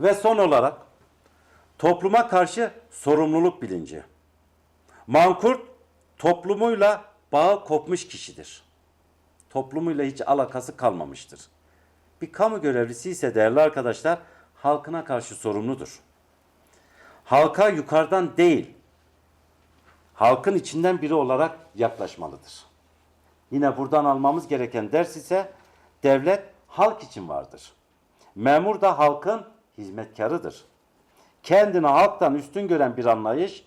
Ve son olarak topluma karşı sorumluluk bilinci. Mankurt toplumuyla bağı kopmuş kişidir. Toplumuyla hiç alakası kalmamıştır. Bir kamu görevlisi ise değerli arkadaşlar halkına karşı sorumludur. Halka yukarıdan değil, halkın içinden biri olarak yaklaşmalıdır. Yine buradan almamız gereken ders ise devlet halk için vardır. Memur da halkın hizmetkarıdır. Kendini halktan üstün gören bir anlayış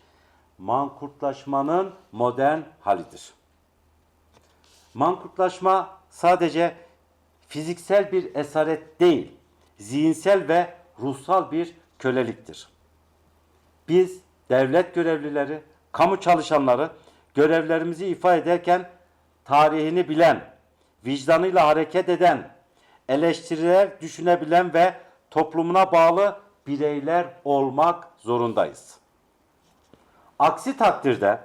mankurtlaşmanın modern halidir. Mankurtlaşma sadece fiziksel bir esaret değil, zihinsel ve ruhsal bir köleliktir. Biz devlet görevlileri, kamu çalışanları görevlerimizi ifa ederken tarihini bilen, vicdanıyla hareket eden, eleştiriler düşünebilen ve toplumuna bağlı bireyler olmak zorundayız. Aksi takdirde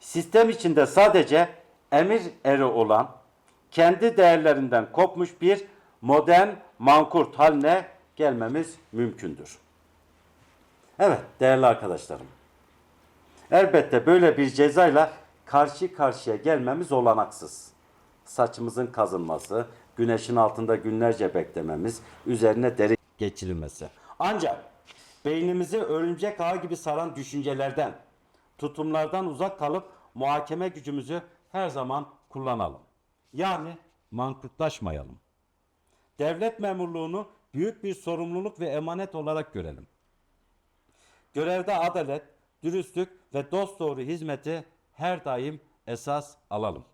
sistem içinde sadece emir eri olan, kendi değerlerinden kopmuş bir modern mankurt haline gelmemiz mümkündür. Evet değerli arkadaşlarım. Elbette böyle bir cezayla karşı karşıya gelmemiz olanaksız. Saçımızın kazınması, güneşin altında günlerce beklememiz, üzerine deri geçirilmesi. Ancak beynimizi örümcek ağı gibi saran düşüncelerden, tutumlardan uzak kalıp muhakeme gücümüzü her zaman kullanalım. Yani mankurtlaşmayalım. Devlet memurluğunu büyük bir sorumluluk ve emanet olarak görelim. Görevde adalet, dürüstlük ve dosdoğru hizmeti her daim esas alalım.